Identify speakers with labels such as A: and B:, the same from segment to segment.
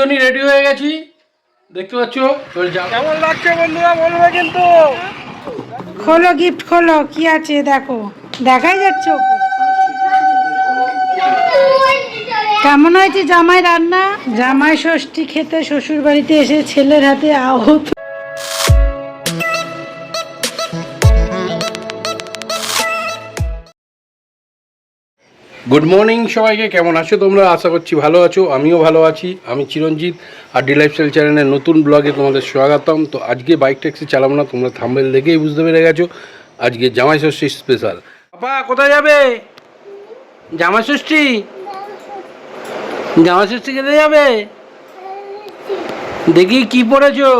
A: দুজনই রেডি হয়ে গেছি। দেখতে পাচ্ছ?
B: কেমন লাগছে বন্ধুরা? বলবে কিন্তু।
C: খোলো গিফট খোলো। কি আছে দেখো। দেখাই যাচ্ছে। কেমন হয়েছে জামাই রান্না? জামাই ষষ্ঠী খেতে শ্বশুর বাড়িতে এসে ছেলের হাতে আহত।
A: গুড মর্নিং সবাইকে কেমন আছো তোমরা? আশা করছি ভালো আছো আমিও ভালো আছি। আমি চিরঞ্জিত আর ডি লাইফস্টাইল চ্যানেলের নতুন ব্লগে তোমাদের স্বাগতম। তো আজকে বাইক ট্যাক্সি চালাবো না তোমরা থাম্বেল দেখেই বুঝতে পেরে গেছো। আজকে জামাই ষষ্ঠী স্পেশাল পাপা কোথায় যাবে? জামাই ষষ্ঠী? জামাই ষষ্ঠী খেতে যাবে? দেখি কি পড়েছো।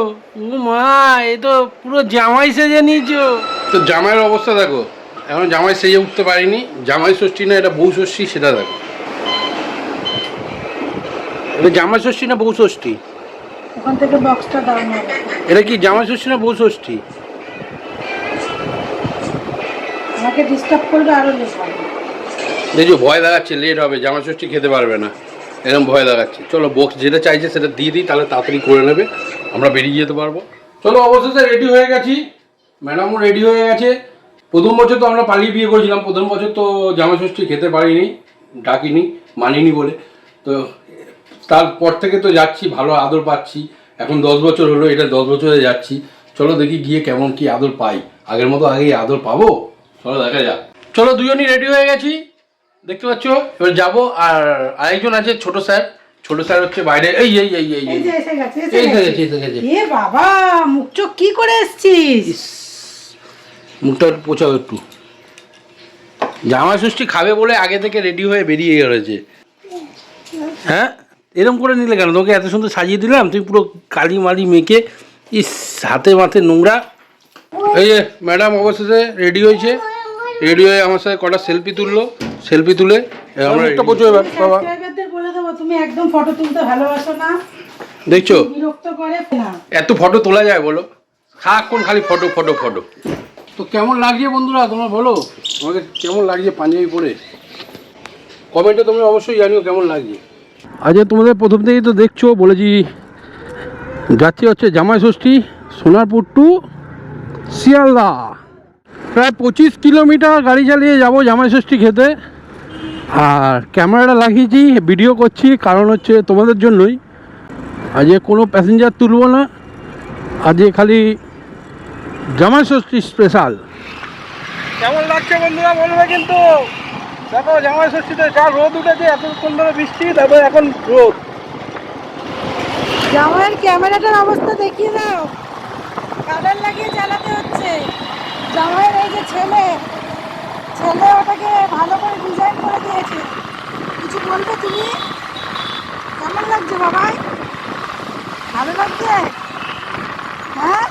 A: ও মা এ তো পুরো জামাই সেজে নিয়েছো। তো জামাইয়ের অবস্থা দেখো। এখন জামাই সেজে উঠতে পারিনি। জামাই ষষ্ঠী না এটা বউ ষষ্ঠী সেটা দেখো। এটা জামাই ষষ্ঠী না বউ ষষ্ঠী?
C: ওখান থেকে বক্সটা দাও না।
A: এটা কি জামাই ষষ্ঠী না বউ ষষ্ঠী?
C: আমাকে ডিস্টার্ব করবে আরও
A: দেখছ ভয় লাগাচ্ছে লেট হবে জামাই ষষ্ঠী খেতে পারবে না। এরকম ভয় লাগাচ্ছে চলো বক্স যেটা চাইছে সেটা দিয়ে দিই তাহলে তাড়াতাড়ি করে নেবে। আমরা বেরিয়ে যেতে পারব। চলো অবশেষে রেডি হয়ে গেছি। ম্যাডামও রেডি হয়ে গেছে। প্রথম বছর তো আমরা পালিয়ে বিয়ে করেছিলাম প্রথম বছর তো জামাই ষষ্ঠী খেতে পারিনি ডাকিনি মানিনি বলে। তো তারপর থেকে তো যাচ্ছি ভালো আদর পাচ্ছি এখন দশ বছর হলো এটা দশ বছরে যাচ্ছি। চলো দেখি গিয়ে কেমন কি আদর পাই। আগের মতো আগেই আদর পাবো? চলো দেখা যাক। চলো দুজনই রেডি হয়ে গেছি। দেখতে পাচ্ছ? এবার যাব আর আরেকজন আছে ছোট স্যার। ছোট স্যার হচ্ছে বাইরে। এই এই এই এই
C: এই। এসে গেছে এসে
A: এই
C: গেছে।
A: গেছে, এসে গেছে।
C: এ বাবা মুখ চোখ কি করে এসছিস?
A: মুখটা একটু পোছাও একটু। জামা ষষ্ঠী খাবে বলে আগে থেকে রেডি হয়ে বেরিয়ে গেছে। হ্যাঁ? এরকম করে নিলে কেন? তোকে এত সুন্দর সাজিয়ে দিলাম তুই পুরো কালি মালি মেখে ইস হাতে মাথে নোংরা। এই যে ম্যাডাম অবশেষে রেডি হয়েছে। রেডি হয়ে আমার সাথে কটা সেলফি তুললো। সেলফি তুলে আমরা একটা এবার বাবা।
C: সাবস্ক্রাইবারদের বলে দেবো তুমি একদম ফটো তুলতে ভালোবাসো না।
A: দেখছ?
C: বিরক্ত করে না
A: এত ফটো তোলা যায় বলো? সারাক্ষণ খালি ফটো ফটো ফটো তো কেমন লাগছে বন্ধুরা? তোমরা বলো। আমাকে কেমন লাগছে পাঞ্জাবি পরে? কমেন্টে তোমরা অবশ্যই জানিও কেমন লাগছে। আজকে তোমাদের প্রথম থেকেই তো দেখছ, বলেছি যাচ্ছি হচ্ছে জামাই ষষ্ঠী, সোনারপুর টু শিয়ালদা। প্রায় পঁচিশ কিলোমিটার গাড়ি চালিয়ে যাব জামাই ষষ্ঠী খেতে। আর ক্যামেরাটা লাগিয়েছি, ভিডিও করছি, কারণ হচ্ছে তোমাদের জন্যই। আজকে কোনো প্যাসেঞ্জার তুলবো না। আজকে খালি জামাই ষষ্ঠী স্পেশাল
B: কেমন লাগছে বন্ধুরা? বলবে কিন্তু। দেখো জামাই ষষ্ঠীতে যা রোদ উঠেছে এতক্ষণ ধরে বৃষ্টি তারপরে এখন রোদ।
C: জামাইয়ের ক্যামেরাটার অবস্থা দেখিয়ে দাও। কালার লাগিয়ে চালাতে হচ্ছে? জামাইয়ের এই যে ছেলে ছেলে ওটাকে ভালো করে ডিজাইন করে দিয়েছে। কিছু বলবে তুমি? কেমন লাগছে বাবাই? ভালো লাগছে? হ্যাঁ?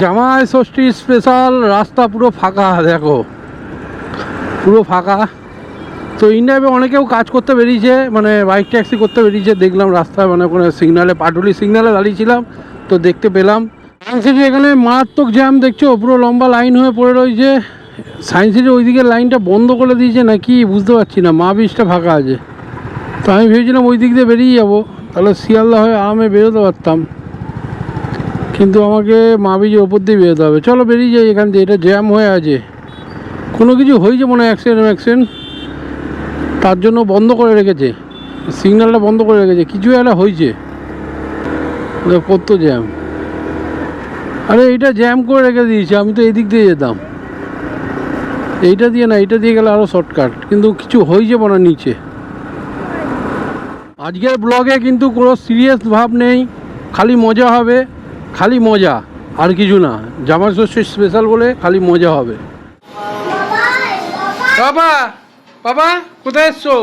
A: জামাই ষষ্ঠী স্পেশাল রাস্তা পুরো ফাঁকা, দেখো। পুরো ফাঁকা। তো ইন্ডিয়াবে অনেকেও কাজ করতে বেরিয়েছে মানে বাইক ট্যাক্সি করতে বেরিয়েছে, দেখলাম রাস্তায় মানে কোনো সিগনালে পাটুলি সিগনালে দাঁড়িয়েছিলাম, তো দেখতে পেলাম। সায়েন্স সিটি এখানে মারাত্মক জ্যাম দেখছ? পুরো লম্বা লাইন হয়ে পড়ে রয়েছে। সায়েন্স সিটির ওইদিকে লাইনটা বন্ধ করে দিয়েছে, নাকি বুঝতে পারছি না, মা বীজটা ফাঁকা আছে। তো আমি ভেবেছিলাম ওই দিক দিয়ে বেরিয়ে যাব। তাহলে শিয়ালদা হয়ে আরামে বেরোতে পারতাম। কিন্তু আমাকে মা বীজের ওপর দিয়ে বেরোতে হবে। চলো বেরিয়ে যাই এখান দিয়ে, এটা জ্যাম হয়ে আছে। কোনো কিছু হয়েছে মনে হয় অ্যাক্সিডেন্ট অ্যাক্সিডেন্ট তার জন্য বন্ধ করে রেখেছে। সিগন্যালটা বন্ধ করে রেখেছে। কিছু একটা হয়েছে। কত জ্যাম। আরে এইটা জ্যাম করে রেখে দিয়েছে। আমি তো এদিক দিয়ে যেতাম। এইটা দিয়ে না, এইটা দিয়ে গেলে আরও শর্টকাট কিন্তু কিছু হয়েছে মনে নিচে। আজকের ব্লগে কিন্তু কোনো সিরিয়াস ভাব নেই, খালি মজা হবে, খালি মজা, আর কিছু না। জামা ষষ্ঠী স্পেশাল বলে খালি মজা হবে। বাবা বাবা, কোথায় এসছো?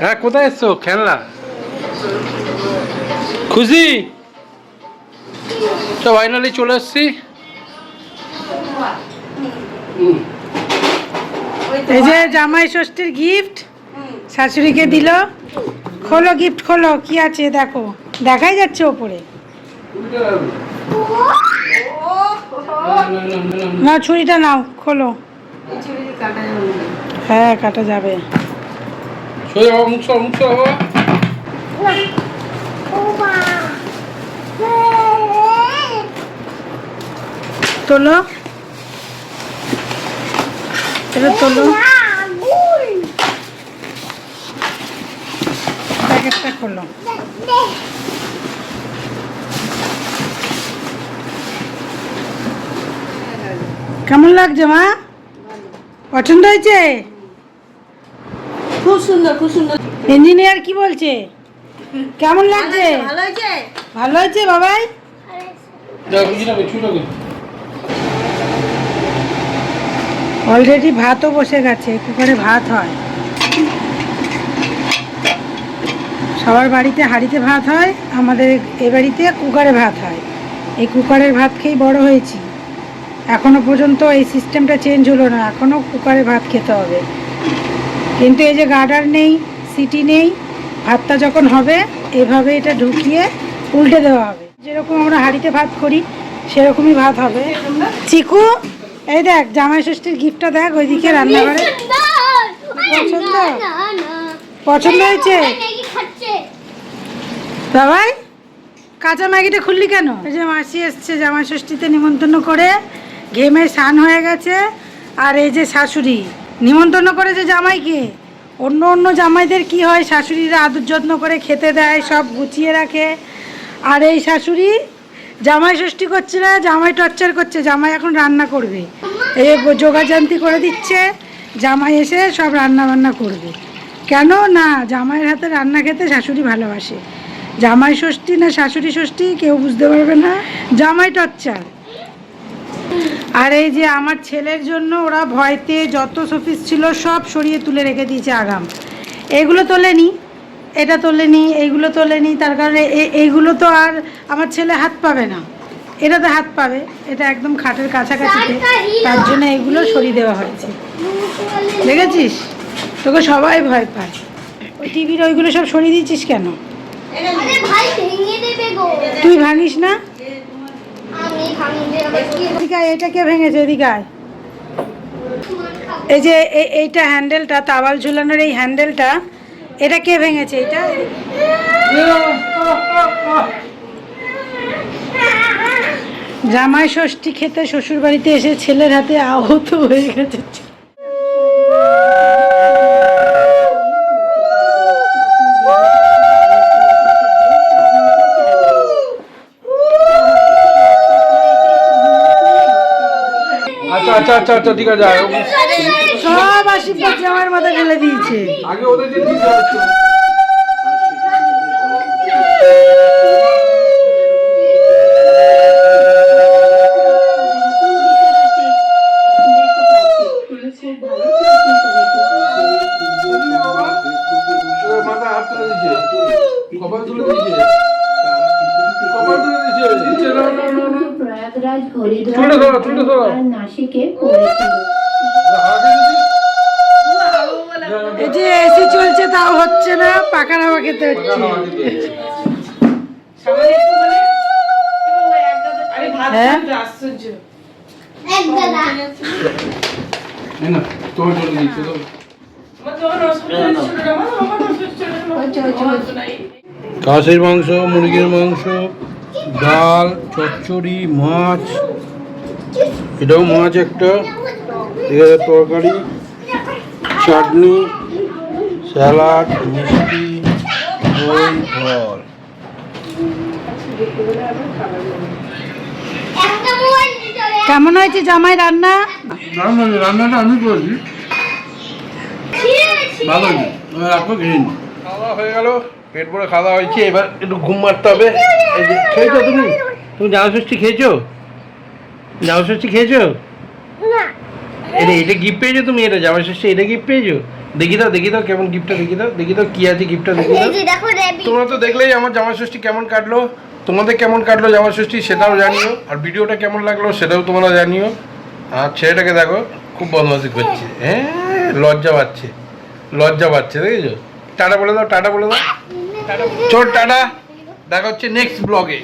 A: হ্যাঁ কোথায় এসছো? খেলনা। খুশি? তো ফাইনালি চলে এসছি।
C: এই যে জামাই ষষ্ঠীর গিফট শাশুড়িকে দিল। খোলো গিফট খোলো, কি আছে দেখো। দেখাই যাচ্ছে ওপরে। না, ছুরিটা নাও, খোলো। হ্যাঁ কাটা যাবে। তোলো। এটা তোলো। প্যাকেটটা খোলো। কেমন লাগছে মা? পছন্দ হয়েছে?
D: খুব সুন্দর খুব সুন্দর।
C: ইঞ্জিনিয়ার কি বলছে? কেমন লাগছে?
D: ভালো হয়েছে
C: ভালো হয়েছে। বাবাই
A: যা বুঝি না ছুটো
C: অলরেডি ভাতও বসে গেছে কুকারে ভাত হয়? সবার বাড়িতে হাঁড়িতে ভাত হয়, আমাদের এ বাড়িতে কুকারে ভাত হয়। এই কুকারের ভাত খেয়েই বড় হয়েছি। এখনও পর্যন্ত এই সিস্টেমটা চেঞ্জ হলো না এখনও কুকারে ভাত খেতে হবে। কিন্তু এই যে গার্ডার নেই সিটি নেই, ভাতটা যখন হবে, এভাবে এটা ঢুকিয়ে উল্টে দেওয়া হবে। যেরকম আমরা হাঁড়িতে ভাত করি, সেরকমই ভাত হবে। চিকু এই দেখ, জামাই ষষ্ঠীর গিফটটা দেখ, ওইদিকে রান্নাঘরে। পছন্দ? পছন্দ হয়েছে? বাবাই কাঁচা ম্যাগিটা খুললি কেন? এই যে মাসি এসছে জামাই ষষ্ঠীতে নিমন্ত্রণ করে, ঘেমে স্নান হয়ে গেছে, আর এই যে শাশুড়ি, নিমন্ত্রণ করেছে জামাইকে। অন্য অন্য জামাইদের কি হয়, শাশুড়িরা আদর যত্ন করে খেতে দেয়, সব গুছিয়ে রাখে। আর এই শাশুড়ি জামাই ষষ্ঠী করছে না, জামাই টর্চার করছে, জামাই এখন রান্না করবে। এই যোগাযান্তি করে দিচ্ছে, জামাই এসে সব রান্না বান্না করবে। কেন? না, জামাইয়ের হাতে রান্না খেতে শাশুড়ি ভালোবাসে। জামাই ষষ্ঠী না শাশুড়ি ষষ্ঠী, কেউ বুঝতে পারবে না। জামাই টর্চার। আর এই যে আমার ছেলের জন্য ওরা ভয়তে যত শোপিস ছিল সব সরিয়ে তুলে রেখে দিয়েছে আগাম। এগুলো তোলেনি এটা তোলেনি এইগুলো তোলে তোলেনি তার কারণে এইগুলো তো আর আমার ছেলে হাত পাবে না। এটাতে হাত পাবে এটা একদম খাটের কাছাকাছিতে তার জন্য এগুলো সরিয়ে দেওয়া হয়েছে। দেখেছিস? তোকে সবাই ভয় পায়। ওই টিভির ওইগুলো সব সরিয়ে দিয়েছিস কেন? তুই ভাঙিস না?
E: আমি ভাঙবে আবার কি
C: এদিকে এটা কে ভেঙেছে? এদিকে আয়। এই যে এইটা হ্যান্ডেলটা তাওয়াল ঝুলানোর এই হ্যান্ডেলটা এটা কে ভেঙেছে এটা জামাই ষষ্ঠী খেতে শ্বশুর বাড়িতে এসে ছেলের হাতে আহত হয়ে গেছে
A: আচ্ছা আচ্ছা আচ্ছা আচ্ছা ঠিক আছে।
C: সব আশীর্বাদ দিয়েছে।
A: আগে দিতে মাথা হাত দিয়েছে। না না না
F: প্রয়াগরাজ হরিদ্বার নাসিকে পড়েছিল
C: এসি চলছে তাও হচ্ছে না পাকার হাওয়া খেতে হচ্ছে। হ্যাঁ?
A: খাসির মাংস মুরগির মাংস ডাল চচ্চড়ি মাছ। এটাও মাছ একটা তরকারি চাটনি। স্যালাড মিষ্টি দই ফল।
C: কেমন হয়েছে জামাই রান্না?
A: রান্নাটা আমি করেছি। ভালো খাওয়া হয়ে গেল পেট ভরে খাওয়া হয়েছে এবার একটু ঘুম মারতে হবে। এই যে খেয়েছো তুমি? তুমি জামা ষষ্ঠী খেয়েছো? জামা ষষ্ঠী খেয়েছো?
E: না।
A: এটা এটা গিফট পেয়েছ তুমি? এটা জামা ষষ্ঠী এটা গিফট পেয়েছ? দেখি দাও দেখি দাও কেমন গিফটটা দেখি দাও দেখি দাও কি আছে গিফটটা দেখি দাও।
E: দেখো
A: তোমরা তো দেখলেই আমার জামা ষষ্ঠী কেমন কাটলো। তোমাদের কেমন কাটলো জামা ষষ্ঠী সেটাও জানিও। আর ভিডিওটা কেমন লাগল সেটাও তোমরা জানিও। আর ছেলেটাকে দেখো খুব বদমাশি করছে। হ্যাঁ। লজ্জা পাচ্ছে। লজ্জা পাচ্ছে দেখেছ? টাটা বলে দাও টাটা বলে দাও। চোর টাটা। দেখা হচ্ছে নেক্সট ব্লগে